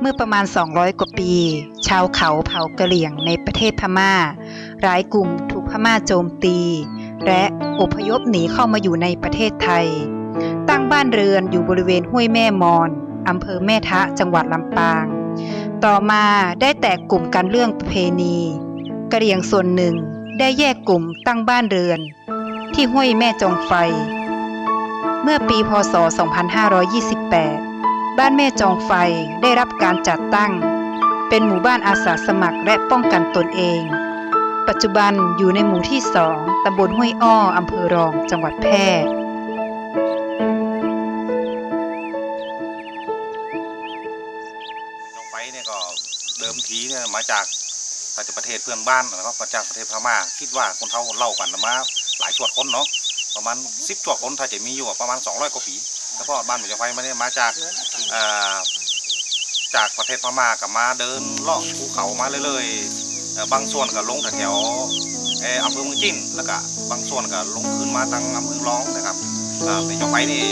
เมื่อประมาณ 200 กว่าปี ชาวเขาเผ่ากะเหรี่ยงในประเทศพม่า หลายกลุ่มถูกพม่าโจมตี และอพยพหนีเข้ามาอยู่ในประเทศไทย ตั้งบ้านเรือนอยู่บริเวณห้วยแม่มอนอำเภอแม่ทะจังหวัดลำปาง ต่อมาได้แตกกลุ่มกันเรื่องประเพณีกะเหรี่ยงส่วนหนึ่งได้แยกกลุ่มตั้งบ้านเรือน ที่ห้วยแม่จงไฟ เมื่อปีพศ 2528 บ้านแม่จองไฟได้รับการจัดตั้ง เป็นหมู่บ้านอาสาสมัครและป้องกันตนเอง ปัจจุบันอยู่ในหมู่ที่สองตำบลห้วยอ้ออำเภอรองจังหวัดแพร่ลงไปเนี่ยก็เดิมทีเนี่ยมาจากาจากประเทศเพื่อนบ้านนะครับมาจากประเทศพม่าคิดว่าคนเท่าเล่ากันมาหลายชวดคนเนาะ ประมาณสิบชวคนถ้าจะมีอยู่ประมาณ200กว่าปีแล้วก็บ้านหมูจะไฟมาเนี่ยมาจากจากประเทศพม่ากับมาเดินเลาะภูเขามาเรื่อยๆบางส่วนก็ลงแถวๆเอ่อำเภอเมืองจิ้นแล้วก็บางส่วนก็ลงขึ้นมาทางอำเภอร้องนะครับอ่าเป็นเจ้าไฟนี่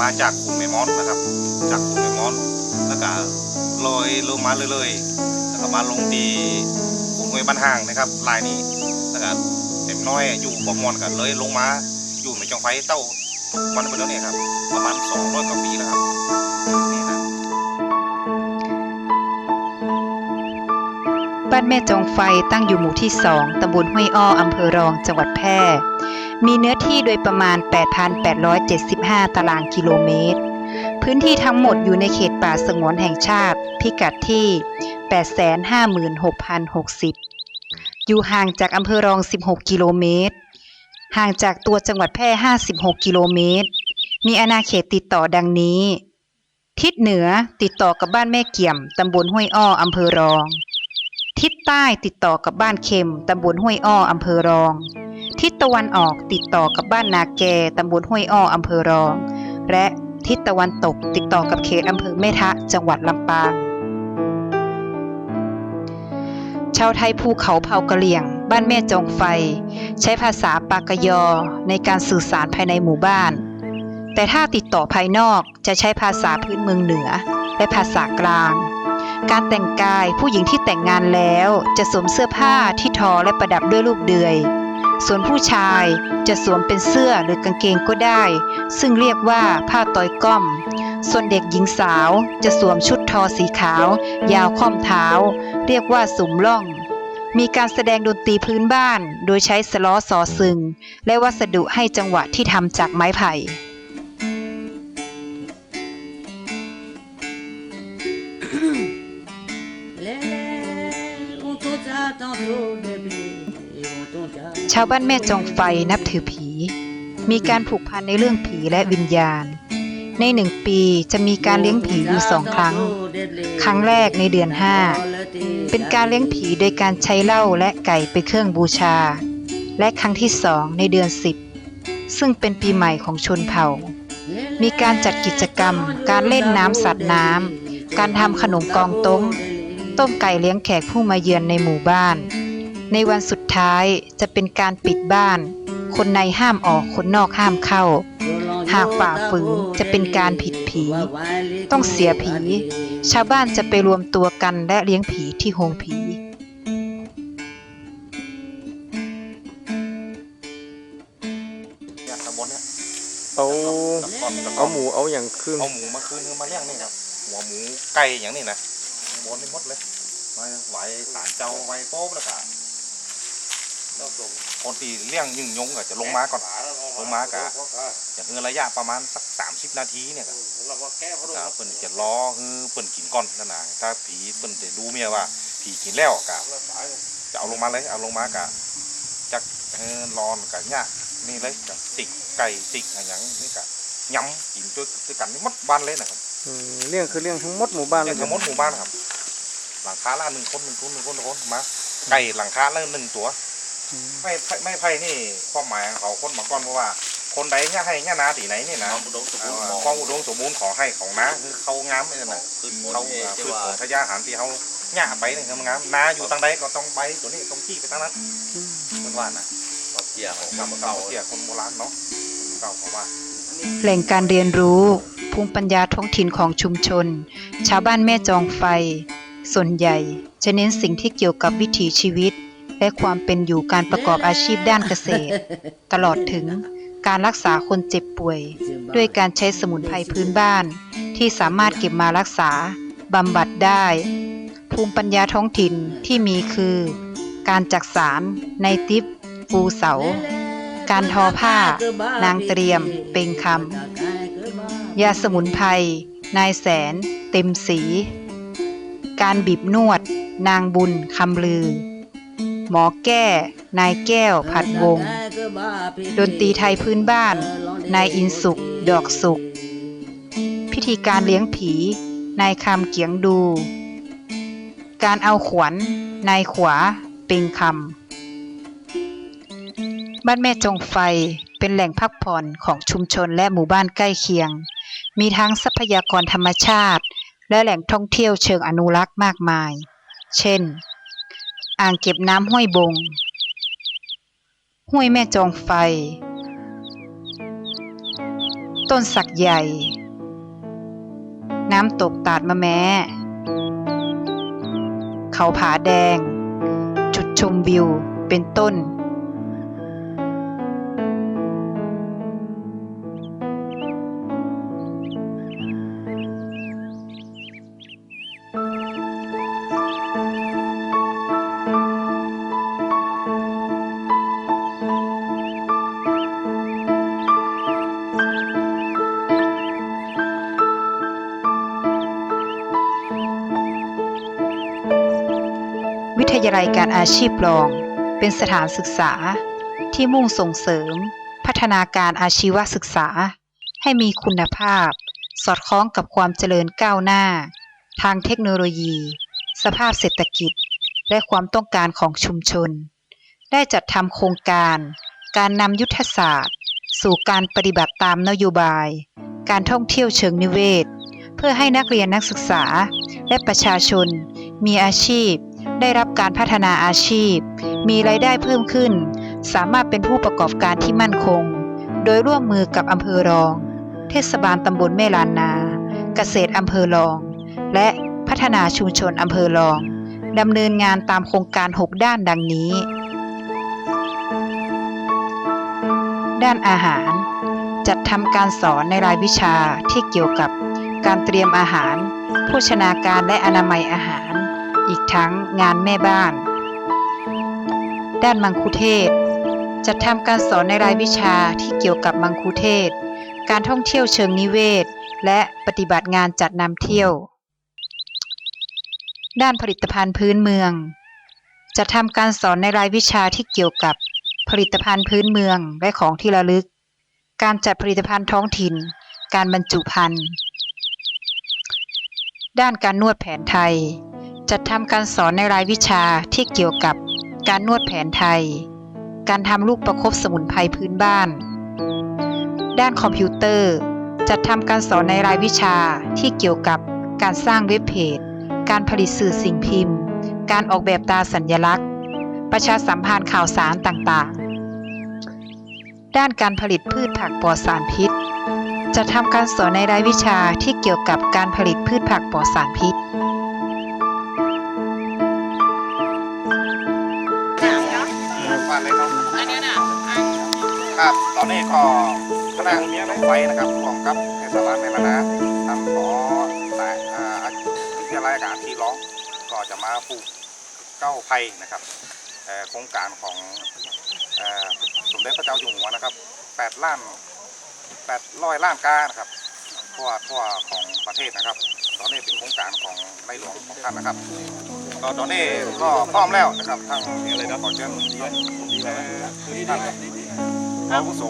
มาจากกลุ่มเมมอนนะครับ จากกลุ่มเมมอนแล้วก็ลอยลงมาเรื่อยๆแล้วก็มาลงตีกลุ่มห้วยบ้านห่างนะครับลายนี้แล้วก็เต็มน้อยอยู่บ่มอนกันเลยลงมา อยู่ในจองไฟเต้าทุกวันเป็นแล้วเนี่ยครับประมาณ200กว่าปีแล้วครับนี่นะบ้านแม่จองไฟตั้งอยู่หมู่ที่2ตำบลห้วยอ้ออำเภอรองจังหวัดแพร่ มีเนื้อที่โดยประมาณ 8,875 ตารางกิโลเมตร พื้นที่ทั้งหมดอยู่ในเขตป่าสงวนแห่งชาติ พิกัดที่ 856,060 อยู่ห่างจากอำเภอรอง 16 กิโลเมตร ห่างจากตัวจังหวัดแพร่ 56 กิโลเมตร มีอาณาเขตติดต่อดังนี้ ทิศเหนือติดต่อกับบ้านแม่เกี่ยม ตำบลห้วยอ้ออำเภอรอง ทิศใต้ติดต่อกับบ้านเข็ม ตำบลห้วยอ้ออำเภอรอง ทิศตะวันออกติดต่อกับบ้านนาแก ตำบลห้วยอ้ออำเภอรอง และทิศตะวันตกติดต่อกับเขตอำเภอแม่ทะ จังหวัดลำปาง ชาวไทยภูเขาเผ่ากะเหลี่ยง บ้านแม่จงไฟ ใช้ภาษาปากยอในการสื่อสารภายในหมู่บ้าน แต่ถ้าติดต่อภายนอกจะใช้ภาษาพื้นเมืองเหนือ และภาษากลาง การแต่งกายผู้หญิงที่แต่งงานแล้วจะสวมเสื้อผ้าที่ทอและประดับด้วยลูกเดือย ส่วนผู้ชายจะสวมเป็นเสื้อหรือกางเกงก็ได้ ซึ่งเรียกว่าผ้าตอยก้อม ส่วนเด็กหญิงสาวจะสวมชุดทอสีขาว ยาวค่อมเท้า เรียกว่าสุมล่อง มีการแสดงดนตรีพื้นบ้าน โดยใช้สล้อสอซึง และวัสดุให้จังหวะที่ทำจากไม้ไผ่ชาวบ้านแม่จองไฟนับถือผี มีการผูกพันในเรื่องผีและวิญญาณ ในหนึ่งปีจะมีการเลี้ยงผีอยู่สองครั้ง ครั้งแรกในเดือนห้าเป็นการเลี้ยงผีโดยการใช้เหล้าและไก่เป็นเครื่องบูชา และครั้งที่สองในเดือนสิบซึ่งเป็นปีใหม่ของชนเผ่า มีการจัดกิจกรรม การเล่นน้ำสัตว์น้ำการทำขนมกองต้มต้มไก่เลี้ยงแขกผู้มาเยือนในหมู่บ้าน ในวันสุดท้ายจะเป็นการปิดบ้าน คนในห้ามออกคนนอกห้ามเข้า หากฝ่าฝืนจะเป็นการผิดผี ต้องเสียผี ชาวบ้านจะไปรวมตัวกันและเลี้ยงผีที่โฮงผีเนี่ยตำบลเนี่ยเอาตำบลตำบเอาลหมูเอาอย่างครึ่งเอาหมูมาคืนคือมาเลี้ยงนี่ครับหัวหมูไก่อย่างนี้นะบนไปหมดเลยไว้ไหวสารเจ้าไว้โป๊บแล้วก็คนที่เลี้ยงยิ่งยงก็จะลงมาก่อนล งมากะอย่างคือระยะประมาณสักสามสิบนาทีเนี่ยครับก็เปิ้นจะรอคือเปิ้นกินก่อนนั่นนะถ้าผีเปิ้นจะดูเมียว่า ผีกินแล้วกะจะเอาลงมาเลยเอาลงมากะจักเออรอนกะเนี่ยนี่เลยกับติกไก่ติกอะไรอย่างนี้กะยำกินด้วยด้วยกันนี่หมดบ้านเลยนะครับอืมเลี้ยงคือเลี้ยงทั้งหมดหมู่บ้านเลเนี่ยยทั้งหมดหมู่บ้านนะครับ หลังคาละหนึ่งคนหนึ่งคนหนึ่งคนหนึ่งคนมาไก่หลังคาละหนึ่งตัวอืม ไม่ไผ่ไม่ไผ่นี่ความหมายของเขาคนมาก่อนเพราะว่า คนใดเนี่ยให้เนี่ยนาตีไหนนี่นะความอุดมสมบูรณ์อ่าของความอุดมสมบูรณ์ของให้ของน้าคือเขางามไอ้นั่นน่ะพืชผลเขาที่อ่าที่พืชว่าผลทายาหารที่เขาเนี่ยไปนี่คือมันงามนาอยู่ทางใดก็ต้องไปตัวนี้ต้องขี้ไปทางนั้นเป็นว่านะเราเกี่ยวของกรรมเก่าเก่าเกี่ยคนโบราณเนาะเก่าเขาว่าแหล่งการเรียนรู้ภูมิปัญญาท้องถิ่นของชุมชน ชาวบ้านแม่จองไฟ ส่วนใหญ่จะเน้นสิ่งที่เกี่ยวกับวิถีชีวิต และความเป็นอยู่การประกอบอาชีพด้านเกษตร ตลอดถึงการรักษาคนเจ็บป่วย ด้วยการใช้สมุนไพรพื้นบ้าน ที่สามารถเก็บมารักษาบำบัดได้ ภูมิปัญญาท้องถิ่นที่มีคือ การจักสารในติปปูเสา การทอผ้า นางเตรียมเป็งคำยาสมุนไพรนายแสน เต็มสี การบีบนวด นางบุญคำลือ หมอแก้ นายแก้ว ผัดวง ดนตรีไทยพื้นบ้าน นายอินสุก ดอกสุก พิธีการเลี้ยงผี นายคำเกียงดู การเอาขวัญนายขวา เปิงคำ บ้านแม่จงไฟเป็นแหล่งพักผ่อนของชุมชนและหมู่บ้านใกล้เคียง มีทั้งทรัพยากรธรรมชาติ และแหล่งท่องเที่ยวเชิงอนุรักษ์มากมาย เช่น อ่างเก็บน้ำห้วยบง ห้วยแม่จองไฟ ต้นสักใหญ่ น้ำตกตาดมะแม้ เขาผาแดง จุดชมวิว เป็นต้น ลัยการอาชีพรอง เป็นสถานศึกษาที่มุ่งส่งเสริม พัฒนาการอาชีวศึกษา ให้มีคุณภาพ สอดคล้องกับความเจริญก้าวหน้า ทางเทคโนโลยี สภาพเศรษฐกิจ และความต้องการของชุมชน ได้จัดทำโครงการ การนำยุทธศาสตร์ สู่การปฏิบัติตามนโยบาย การท่องเที่ยวเชิงนิเวศ เพื่อให้นักเรียนนักศึกษาและประชาชนมีอาชีพ ได้รับการพัฒนาอาชีพ มีรายได้เพิ่มขึ้น สามารถเป็นผู้ประกอบการที่มั่นคง โดยร่วมมือกับอำเภอรอง เทศบาลตำบลแม่ลานนา เกษตรอำเภอรอง และพัฒนาชุมชนอำเภอรองดำเนินงานตามโครงการ 6 ด้านดังนี้ ด้านอาหาร จัดทำการสอนในรายวิชาที่เกี่ยวกับการเตรียมอาหาร โภชนาการและอนามัยอาหาร อีกทั้งงานแม่บ้าน ด้านมังคุเทศจัดทำการสอนในรายวิชาที่เกี่ยวกับมังคุเทศก์การท่องเที่ยวเชิงนิเวศ และปฏิบัติงานจัดนำเที่ยว ด้านผลิตภัณฑ์พื้นเมือง จะทำการสอนในรายวิชาที่เกี่ยวกับผลิตภัณฑ์พื้นเมืองและของที่ระลึก การจัดผลิตภัณฑ์ท้องถิ่น การบรรจุภัณฑ์ ด้านการนวดแผนไทย จัดทำการสอนในรายวิชาที่เกี่ยวกับการนวดแผนไทย การทำลูกประคบสมุนไพรพื้นบ้าน ด้านคอมพิวเตอร์ จัดทำการสอนในรายวิชาที่เกี่ยวกับการสร้างเว็บเพจ การผลิตสื่อสิ่งพิมพ์ การออกแบบตาสัญลักษณ์ ประชาสัมพันธ์ข่าวสารต่างๆ ด้านการผลิตพืชผักปลอดสารพิษจะทำการสอนในรายวิชาที่เกี่ยวกับการผลิตพืชผักปลอดสารพิษ บ้านเลยครับครับ ตอนนี้ก็คณะไฟนะครับร่วมกับเทศบาลแม่ละนะทำขอแต่อ่าวิทยาลัยการที่ร้องก็จะมาปลูกเก้าไผ่นะครับเอ่อโครงการของเอ่อสมเด็จพระเจ้าอยู่หัวนะครับแปดล้านแปดร้อยล้านกานะครับทั่วทั่วของประเทศนะครับ ตอนนี้เป็นโครงการของในหลวงของท่านนะครับ ก็ตอนนี้ก็พร้อมแล้วนะครับทางอะไรนะขอเชิญเอ่ท่านอาผู้โส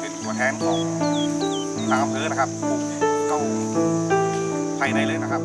เป็นตัวแทนของทางอำเภอนะครับปลูกเก้าภายในเลยนะครับ